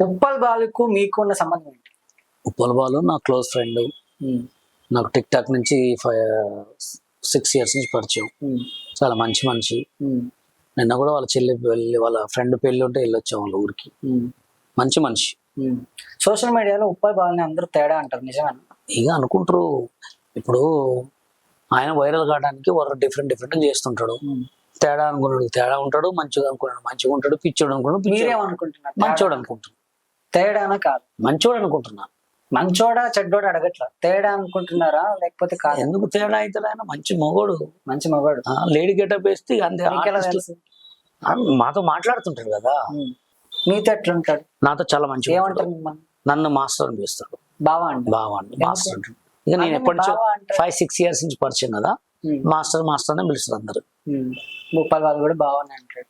ఉప్పల్ బాలుకు మీకు ఉన్న సంబంధం ఏంటి? ఉప్పల్ బాలు నా క్లోజ్ ఫ్రెండ్. నాకు టిక్ టాక్ నుంచి ఫైవ్ సిక్స్ ఇయర్స్ నుంచి పరిచయం. చాలా మంచి మనిషి. నిన్న కూడా వాళ్ళ చెల్లి వెళ్ళి వాళ్ళ ఫ్రెండ్ పెళ్ళి ఉంటే వెళ్ళొచ్చాం వాళ్ళ ఊరికి. మంచి మనిషి. సోషల్ మీడియాలో ఉప్పల్ బాలుని అందరూ తేడా అంటారు నిజమేనా? ఇక అనుకుంటారు. ఇప్పుడు ఆయన వైరల్ కావడానికి వాళ్ళు డిఫరెంట్ డిఫరెంట్ చేస్తుంటాడు. తేడా అనుకున్నాడు తేడా ఉంటాడు మంచిగా అనుకున్నాడు మంచిగా ఉంటాడు పిచ్చోడు అనుకున్నాడు పిచ్చోడు. మంచోడు అనుకుంటున్నాను తేడానా కాదు. మంచోడు అనుకుంటున్నా. మంచోడా చెడ్డోడా అడగట్లా. తేడా అనుకుంటున్నారా? లేకపోతే కాదు? ఎందుకు తేడా అవుతాడు ఆయన మంచి మొగోడు. మంచి మగాడు. లేడీ గెటప్ వేస్తే అంతే మాతో మాట్లాడుతుంటాడు కదా. మీతో ఎట్లుంటాడు? నాతో చాలా మంచిగా ఏమంటారు నన్ను మాస్టర్ అని పిలుస్తాడు. బావా అండి. బావా అండి. మాస్టర్ అంటాడు. ఇక నేను ఎప్పటి నుంచో బావ. ఫైవ్ సిక్స్ ఇయర్స్ నుంచి పరిచయం కదా. మాస్టర్ మాస్టర్ అని పిలుస్తారు అందరు. ఉమ్. ఉప్పల్ వాళ్ళు కూడా బాగుంది అంటాడు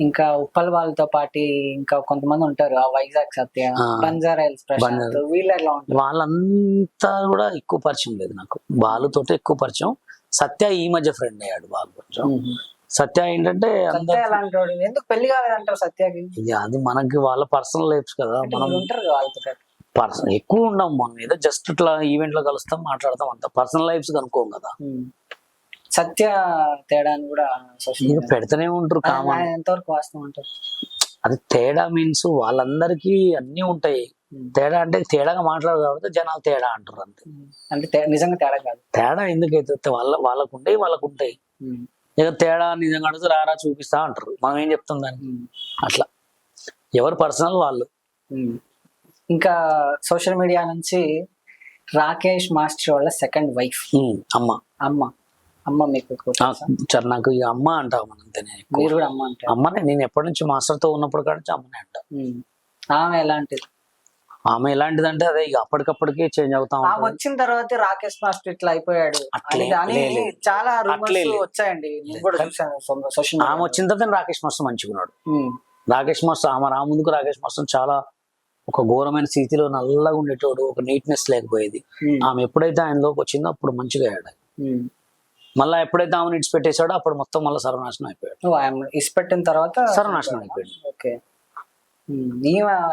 ఇంకా ఉప్పల్ వాళ్ళతో పాటు ఇంకా కొంతమంది ఉంటారు ఆ వైజాగ్ సత్య ఆ. బంజారా హిల్స్ ప్రశాంత్ బంజారా. వీళ్ళు ఎలా ఉంటారు వాళ్ళంతా కూడా ఎక్కువ పరిచయం లేదు నాకు బాలుతోటి ఎక్కువ పరిచయం సత్య ఈ మధ్య ఫ్రెండ్ అయ్యాడు బాలు కొంచెం. సత్య ఏంటంటే సత్య అందరు ఎలాంటి వాడు ఎందుకు పెళ్ళి కాలేదంటారు సత్యకి అది మనకి వాళ్ళ పర్సనల్ లైఫ్స్ కదా మనం ఉంటారు కదా వాళ్ళతో పాటు. పర్సన్ ఎక్కువ ఉండం మనం ఏదో జస్ట్ ఇట్లా ఈవెంట్లో కలుస్తాం మాట్లాడతాం అంత పర్సనల్ లైఫ్స్ కనుక్కోం కదా ఉమ్. సత్య తేడా అని కూడా పెడతానే ఉంటారు కామన్. ఎంతవరకు వాస్తవం అంటారు? అది తేడా మీన్స్ వాళ్ళందరికీ అన్ని ఉంటాయి. తేడా అంటే తేడాగా మాట్లాడదు కాబట్టి జనాలు తేడా అంటారు అంతే. అంటే నిజంగా తేడా కాదు. తేడా ఎందుకైతే వాళ్ళ వాళ్ళకు ఉంటాయి వాళ్ళకు ఉంటాయి. ఇక తేడా నిజంగా అడిగితే రారా చూపిస్తా అంటారు. మనం ఏం చెప్తాం దానికి? ఉమ్. అట్లా. ఎవరు పర్సనల్ వాళ్ళు. ఇంకా సోషల్ మీడియా నుంచి రాకేష్ మాస్టర్ వాళ్ళ సెకండ్ వైఫ్ అమ్మ. అమ్మ. అమ్మ మీకు తెలుసా? నాకు ఈ అమ్మ అంటావు మనం. మీరు కూడా అమ్మ అంటారు అమ్మనే నేను ఎప్పటి నుంచి మాస్టర్తో ఉన్నప్పుడు కాడ అమ్మనే అంట. ఆమె ఎలాంటిది ఆమె ఎలాంటిదంటే అదే ఇక అప్పటికప్పటికే చేంజ్ అవుతా ఆమె వచ్చిన తర్వాత రాకేష్ మాస్టర్ ఇట్లా అయిపోయాడు. చాలా. వచ్చాయండి ఆమె. వచ్చిన తర్వాత రాకేష్ మాస్టర్ మంచిగా ఉన్నాడు ఉమ్. రాకేష్ మాస్టర్ ఆమె రా ముందుకు రాకేష్ మాస్టర్ చాలా ఒక ఘోరమైన స్థితిలో నల్లగా ఉండేటోడు ఒక నీట్నెస్ లేకపోయేది. ఆమె ఎప్పుడైతే ఆయనలోకి వచ్చిందో అప్పుడు మంచిగా అయ్యాడు. మళ్ళీ ఎప్పుడైతే ఆమెను ఇడిచిపెట్టేశాడో అప్పుడు మొత్తం మళ్ళీ సర్వనాశనం అయిపోయాడు. ఇసిపెట్టిన తర్వాత సర్వనాశనం అయిపోయాడు. ఓకే.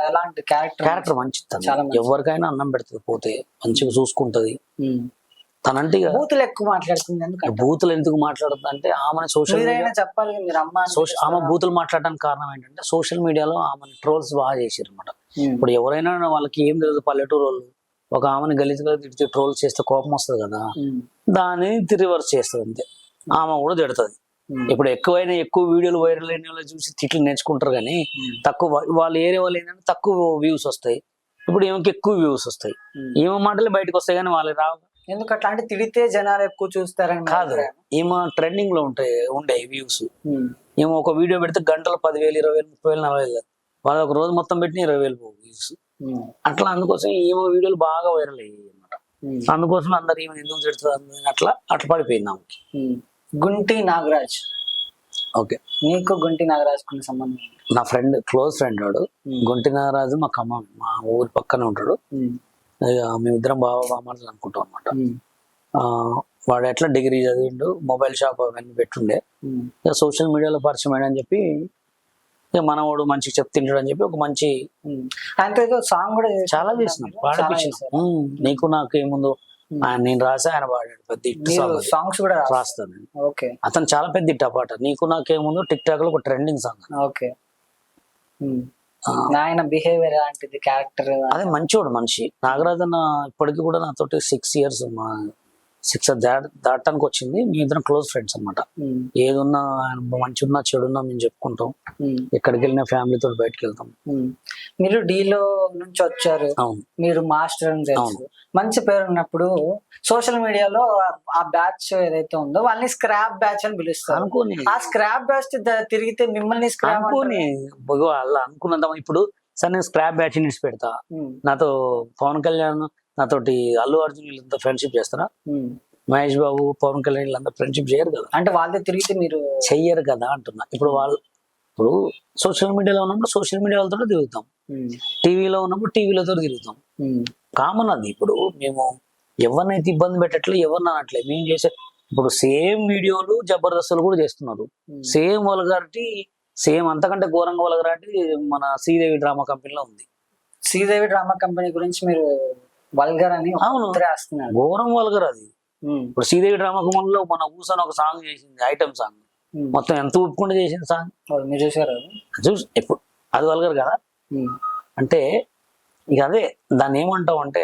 ఎలాంటి క్యారెక్టర్? క్యారెక్టర్ మంచిది మంచిది. ఎవరికైనా అన్నం పెడుతుంది పోతే మంచిగా చూసుకుంటది. తనంటే బూతులు ఎక్కువ మాట్లాడుతుంది ఎందుకంటే బూతులు ఎందుకు మాట్లాడుతుంది అంటే ఆమె సోషల్ మీడియా చెప్పాలి మీరు అమ్మ సోషల్ ఆమె? బూతులు మాట్లాడడానికి కారణం ఏంటంటే సోషల్ మీడియాలో ఆమె ట్రోల్స్ బాగా చేసారు అనమాట. ఇప్పుడు ఎవరైనా వాళ్ళకి ఏం తెలియదు పల్లెటూరు వాళ్ళు ఒక ఆమెను గలీజ్గా తిడితే ట్రోల్ చేస్తే కోపం వస్తుంది కదా. దాన్ని రివర్స్ చేస్తుంది అంతే ఆమె కూడా తిడుతుంది. ఇప్పుడు ఎక్కువైనా ఎక్కువ వీడియోలు వైరల్ అయిన వాళ్ళు చూసి తిట్లు నేర్చుకుంటారు కానీ. తక్కువ వాళ్ళ ఏరియా వాళ్ళు ఏంటంటే తక్కువ వ్యూస్ వస్తాయి ఇప్పుడు ఈమెకి ఎక్కువ వ్యూస్ వస్తాయి. ఈమె మాటలే బయటకు వస్తాయి కానీ వాళ్ళకి రావు ఎందుకు అట్లా అంటే తిడితే జనాలు ఎక్కువ చూస్తారని కాదు? ఈమె ట్రెండింగ్లో ఉంటాయి ఉండే వ్యూస్. ఈమె ఒక వీడియో పెడితే గంటలు పదివేలు ఇరవై వేలు ముప్పై వేలు నలభై వేలు వాళ్ళు ఒక రోజు మొత్తం పెట్టిన ఇరవై వేలు వ్యూస్. అట్లా అందుకోసం ఈమె వీడియోలు బాగా వైరల్ అయ్యాయి అన్నమాట. ఉమ్. అందుకోసం అందరు ఈమె ఎందుకు తిడుతుంది అని అట్లా అట్లా పడిపోయింది ఆమెకి. గుంటి నాగరాజ్. ఓకే. నీకు గుంటి నాగరాజ్ కొన్ని సంబంధం. నా ఫ్రెండ్ క్లోజ్ ఫ్రెండ్ వాడు. గుంటి నాగరాజు మా ఖమ్మం మా ఊరి పక్కనే ఉంటాడు. మేమిద్దరం బాగా బాగా అనుకుంటాం అనమాట. వాడు ఎట్లా డిగ్రీ చదివిండు మొబైల్ షాప్ అవన్నీ పెట్టుండే. సోషల్ మీడియాలో పరిచయం అని చెప్పి ఇక మనవాడు మంచిగా చెప్తుంటాడు అని చెప్పి ఒక మంచి ఉమ్. ఆయనతో ఏదో సాంగ్ కూడా చాలా చేసినాం పాడిపించినాం. నీకు నాకు ఏముందో? నేను రాసా ఆయన పాడాడు పెద్ద. సాంగ్స్ కూడా. రాస్తాను. ఓకే. అతను చాలా పెద్ద ఇట్ట పాట. నీకు నాకేముందో టిక్ టాక్లో ఒక ట్రెండింగ్ సాంగ్ ఓకే. ఆయన బిహేవియర్ లాంటిది క్యారెక్టర్ అదే మంచోడు మనిషి. నాగరాజు అన్న ఇప్పటికీ కూడా నాతోటి సిక్స్ ఇయర్స్ మా సిక్స్ దాట దాటానికి వచ్చింది మీ ఇద్దరం క్లోజ్ ఫ్రెండ్స్ అన్నమాట. ఏదున్నా మంచి ఉన్నా చెడున్నా మేము చెప్పుకుంటాం. ఎక్కడికి వెళ్ళినా ఫ్యామిలీతో బయటకు వెళ్తాం మీరు డీలో నుంచి వచ్చారు. అవును. మీరు మాస్టర్ అని తెలుసు. మంచి పేరు ఉన్నప్పుడు సోషల్ మీడియాలో ఆ బ్యాచ్ ఏదైతే ఉందో వాళ్ళని స్క్రాప్ బ్యాచ్ అని పిలుస్తారు. అనుకోని. ఆ స్క్రాప్ బ్యాచ్ తిరిగితే మిమ్మల్ని స్క్రాప్ అనుకోని. అలా అనుకున్నంత ఇప్పుడు సరే నేను స్క్రాప్ బ్యాచ్ నుంచి పెడతా. నాతో పవన్ కళ్యాణ్ నాతోటి అల్లు అర్జున్ వీళ్ళంతా ఫ్రెండ్షిప్ చేస్తారా? మహేష్ బాబు పవన్ కళ్యాణ్ వీళ్ళంతా ఫ్రెండ్షిప్ చేయరు కదా. అంటే వాళ్ళతో తిరిగితే మీరు చెయ్యరు కదా అంటున్నా. ఇప్పుడు వాళ్ళు ఇప్పుడు సోషల్ మీడియాలో ఉన్నప్పుడు సోషల్ మీడియా వాళ్ళతో తిరుగుతాం. టీవీలో ఉన్నప్పుడు టీవీలతో తిరుగుతాం. కామన్ అది. ఇప్పుడు మేము ఎవరినైతే ఇబ్బంది పెట్టట్లే ఎవరిని అనట్లే మేము చేసే ఇప్పుడు సేమ్ వీడియోలు జబర్దస్తులు కూడా చేస్తున్నారు. సేమ్ వల్గారిటీ సేమ్ అంతకంటే ఘోరంగా వల్గారిటీ మన శ్రీదేవి డ్రామా కంపెనీలో ఉంది. శ్రీదేవి డ్రామా కంపెనీ గురించి మీరు వల్గర్ అని అవును. రాస్తున్నారు ఘోరం వల్గర్ అది. ఇప్పుడు శ్రీదేవి డ్రామా కుమంలో మన కూర్చొని ఒక సాంగ్ చేసింది ఐటమ్ సాంగ్ మొత్తం ఎంత ఒప్పుకుంటే చేసింది సాంగ్ మీరు చూసారు చూసి ఎప్పుడు? అది వల్గర్ కదా? అంటే ఇక అదే దాన్ని ఏమంటాం అంటే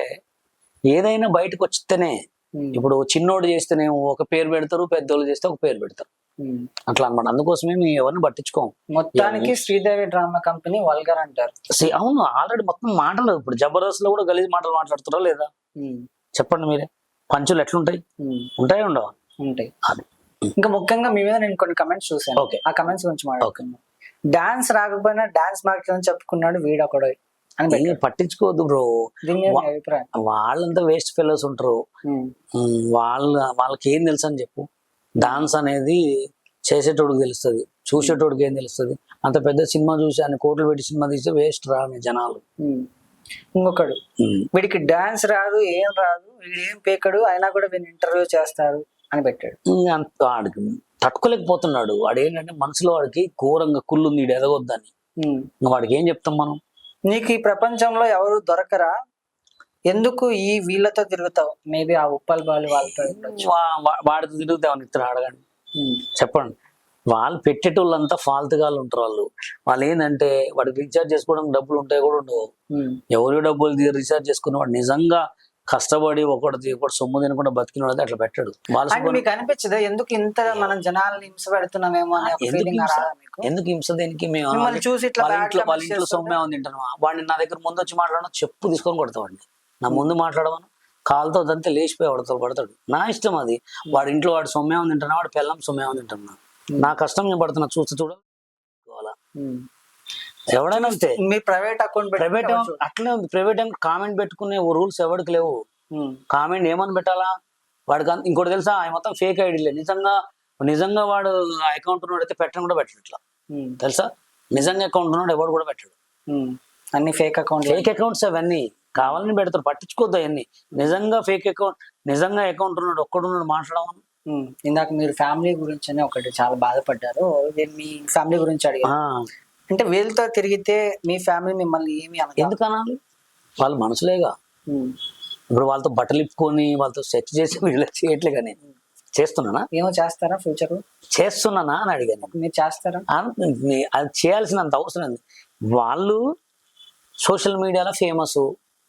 ఏదైనా బయటకు వచ్చితేనే ఇప్పుడు చిన్నోడు చేస్తేనేమో ఒక పేరు పెడతారు పెద్దోళ్ళు చేస్తే ఒక పేరు పెడతారు. అట్లా అన్నమాట. అందుకోసమే మేము ఎవరిని పట్టించుకోం మొత్తానికి శ్రీదేవి డ్రామా కంపెనీ వల్గర్ అంటారు. అవును ఆల్రెడీ మొత్తం మాటలు ఇప్పుడు జబర్దస్త్లో కూడా గలీజ్ మాటలు మాట్లాడుతారా లేదా? చెప్పండి మీరే. పంచులు ఎట్లుంటాయి? ఉంటాయి ఉండవా? ఉంటాయి. ఇంకా ముఖ్యంగా మీ మీద నేను కొన్ని కమెంట్స్ చూసాను. ఆ కమెంట్స్ గురించి డాన్స్ రాకపోయినా డాన్స్ మార్కెట్ చెప్పుకున్నాడు వీడొకడు. అని. పట్టించుకోవద్దు బ్రో. వాళ్ళంతా వేస్ట్ ఫెలోస్ ఉంటారు. వాళ్ళ వాళ్ళకి ఏం తెలుసు అని చెప్పు. డాన్స్ అనేది చేసేటోడికి తెలుస్తుంది చూసేటోడికి ఏం తెలుస్తుంది? అంత పెద్ద సినిమా చూసి ఆయన కోట్లు పెట్టి సినిమా తీస్తే వేస్ట్ రాని జనాలు. ఇంకొకడు. వీడికి డాన్స్ రాదు ఏం రాదు వీడు ఏం పేకడు అయినా కూడా వీడిని ఇంటర్వ్యూ చేస్తారు అని పెట్టాడు. వాడికి తట్టుకోలేకపోతున్నాడు. వాడు ఏంటంటే మనసులో వాడికి ఘోరంగా కుళ్ళుంది ఈడు ఎదగొద్దని. వాడికి ఏం చెప్తాం మనం? నీకు ఈ ప్రపంచంలో ఎవరు దొరకరా? ఎందుకు ఈ వీళ్ళతో తిరుగుతావు? మేబీ ఆ ఉప్పల్ బాలు వాళ్ళతో వాడితో తిరుగుతామని ఇద్దరు అడగండి. చెప్పండి. వాళ్ళు పెట్టేటోళ్ళంతా ఫాల్తుగాళ్ళు ఉంటారు వాళ్ళు. వాళ్ళు ఏంటంటే వాడికి రీఛార్జ్ చేసుకోవడానికి డబ్బులు ఉంటాయి కూడా ఉండవు. ఎవరి డబ్బులు రీఛార్జ్ చేసుకున్న వాడు నిజంగా కష్టపడి ఒకటి ఒకటి సొమ్ము తినకుండా బతికినవాడు అట్లా పెట్టాడు. మీకు అనిపించదా? ఎందుకు ఇంత మనం జనాల్ని హింస పెడుతున్నామేమో ఎందుకు హింస? దేనికి? మేము చూసి ఇట్లా వాళ్ళ ఇంట్లో? సొమ్మే ఉంది తింటాను వాడిని నా దగ్గర ముందు వచ్చి మాట్లాడడం చెప్పు తీసుకొని కొడతావాడిని నా ముందు మాట్లాడమను. కాలుతో దంతే లేచిపోయి వాడితో పడతాడు. నా ఇష్టం అది. వాడి ఇంట్లో వాడు సొమ్మే ఉంది తింటున్నా వాడు పిల్లం సొమ్మే ఉంది తింటున్నా నా కష్టం నేను పడుతున్నా చూస్తూ చూడ ఉమ్. ఎవడైనా అంతే మీ ప్రైవేట్ అకౌంట్ ప్రైవేట్ అట్లనే ఉంది. ప్రైవేట్ ఏం కామెంట్ పెట్టుకునే రూల్స్ ఎవరికి లేవు. కామెంట్ ఏమని పెట్టాలా? వాడికి ఇంకోటి తెలుసా? ఆయన మొత్తం ఫేక్ ఐడీలే నిజంగా నిజంగా వాడు అకౌంట్ ఉన్నాడు అయితే పెట్టడం కూడా పెట్టడు తెలుసా? నిజంగా అకౌంట్ ఉన్నాడు ఎవడు కూడా పెట్టాడు. అన్ని ఫేక్ అకౌంట్ ఫేక్ అకౌంట్స్ అవన్నీ. కావాలని పెడతారు. పట్టించుకోవద్దు అవన్నీ. నిజంగా ఫేక్ అకౌంట్ నిజంగా అకౌంట్ ఉన్నాడు ఒక్కడున్నాడు మాట్లాడమని ఇందాక మీరు ఫ్యామిలీ గురించి అని ఒకటి చాలా బాధపడ్డారు. నేను మీ ఫ్యామిలీ గురించి అడిగాను. అంటే వీళ్ళతో తిరిగితే మీ ఫ్యామిలీ మిమ్మల్ని ఏమి ఎందుకు అనాలి వాళ్ళు మనసులేగా. ఇప్పుడు వాళ్ళతో బట్టలు ఇప్పుకొని వాళ్ళతో సెట్ చేసి వీళ్ళు చేయట్లేగా నేను చేస్తున్నానా? ఏమో చేస్తారా ఫ్యూచర్ చేస్తున్నానా అని అడిగాను. మీరు చేస్తారా? అది చేయాల్సినంత అవసరం ఉంది వాళ్ళు సోషల్ మీడియాలో ఫేమస్.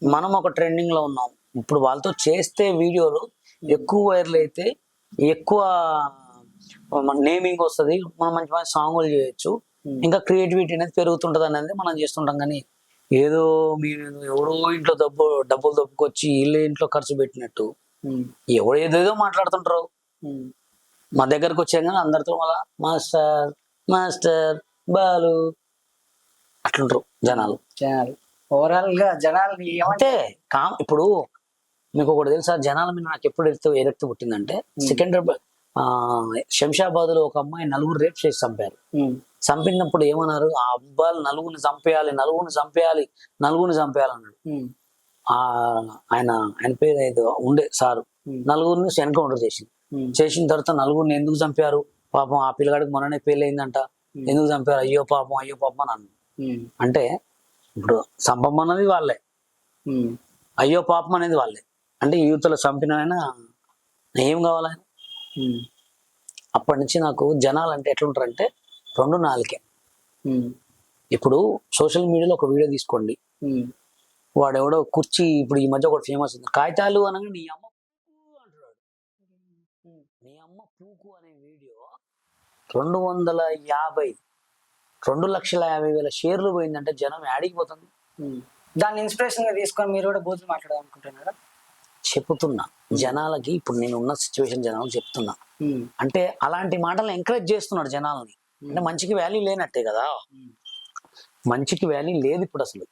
మనం ఒక ట్రెండింగ్లో ఉన్నాం. ఇప్పుడు వాళ్ళతో చేస్తే వీడియోలు ఎక్కువ వైరల్ అయితే ఎక్కువ నేమింగ్ వస్తుంది. మనం మంచి మంచి సాంగులు చేయొచ్చు. ఇంకా క్రియేటివిటీ అనేది పెరుగుతుంటది అనేది మనం చేస్తుంటాం. కానీ ఏదో మీరు ఎవడో ఇంట్లో డబ్బు డబ్బులు దొప్పుకొచ్చి వీళ్ళ ఇంట్లో ఖర్చు పెట్టినట్టు ఉమ్, ఎవడు ఏదేదో మాట్లాడుతుంటారు. ఉమ్, మా దగ్గరకు వచ్చాక అందరితో మళ్ళా మాస్టర్ మాస్టర్ బాలు అట్లుంటారు జనాలు. జనాలు. ఓవరాల్గా జనాలు అంటే కామ్ ఇప్పుడు మీకు ఒకటి తెలుసా? జనాల మీద నాకు ఎప్పుడు ఎరుతూ ఎరక్తి పుట్టిందంటే ఆ శంషాబాద్లో ఒక అమ్మాయి నలుగురు రేప్ చేసి చంపారు. చంపినప్పుడు ఏమన్నారు? ఆ అబ్బాయిలు నలుగురిని చంపేయాలి నలుగురిని చంపేయాలి నలుగురిని చంపేయాలి అన్నాడు. ఉమ్, ఆ ఆయన ఆయన పేరు ఏదో ఉండే సారు. నలుగురిని ఎన్కౌంటర్ చేసింది. చేసిన తర్వాత నలుగురిని ఎందుకు చంపారు? పాపం ఆ పిల్లగాడికి మొన్ననే పెళ్ళి అయిందంట ఎందుకు చంపారు? అయ్యో పాపం అయ్యో పాపం అని అన్నాడు. అంటే ఇప్పుడు చంపమన్నది వాళ్ళే. ఉమ్, అయ్యో పాపం అనేది వాళ్ళే. అంటే యూత్లో చంపిన ఆయన ఏం కావాలి? అప్పటి నుంచి నాకు జనాలు అంటే ఎట్లుంటారంటే రెండు నాలుకే. ఉమ్, ఇప్పుడు సోషల్ మీడియాలో ఒక వీడియో తీసుకోండి. వాడెవడో కుర్చీ ఇప్పుడు ఈ మధ్య ఒకటి ఫేమస్ ఉంది కాగితాలు అనగా నీ అమ్మ అంటున్నాడు. నీ అమ్మ పూకు అనే వీడియో రెండు వందల యాభై రెండు లక్షల యాభై వేల షేర్లు పోయిందంటే జనం యాడికి పోతుంది. దాన్ని ఇన్స్పిరేషన్గా తీసుకొని మీరు కూడా బూతులు మాట్లాడదాం అనుకుంటున్నారా? చెప్తున్నా జనాలకి ఇప్పుడు నేను ఉన్న సిచ్యువేషన్ జనాలకు చెప్తున్నా. అంటే అలాంటి మాటలు ఎంకరేజ్ చేస్తున్నాడు జనాల్ని. అంటే మంచికి వాల్యూ లేనట్టే కదా? మంచికి వాల్యూ లేదు ఇప్పుడు అసలు.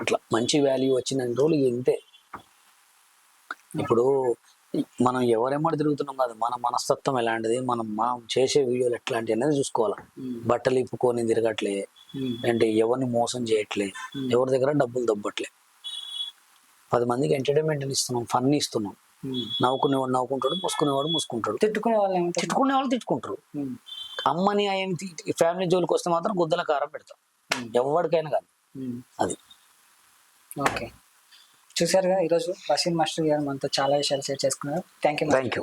అట్లా మంచి వాల్యూ వచ్చిన రోజులు ఇంతే. ఇప్పుడు మనం ఎవరెమ్మడి తిరుగుతున్నాం కాదు మన మనస్తత్వం ఎలాంటిది మనం మనం చేసే వీడియోలు ఎట్లాంటి అనేది చూసుకోవాలి. బట్టలు ఇప్పుకొని తిరగట్లే అంటే ఎవరిని మోసం చేయట్లే. ఎవరి దగ్గర డబ్బులు దబ్బట్లే. పది మందికి ఎంటర్టైన్మెంట్ ఇస్తున్నాం ఫన్ ఇస్తున్నాం. నవ్వుకునేవాడు నవ్వుకుంటాడు మూసుకునేవాడు మూసుకుంటాడు. తిట్టుకునే వాళ్ళు తిట్టుకునే వాళ్ళు తిట్టుకుంటారు. అమ్మని ఆయన ఫ్యామిలీ జోలికి వస్తే మాత్రం గుద్దల కారం పెడతాం. ఎవరికైనా కాదు. అది. ఓకే. చూసారుగా ఈరోజు బషీర్ మాస్టర్ గారు మనతో చాలా విషయాలు షేర్ చేసుకున్నారు. Thank you thank you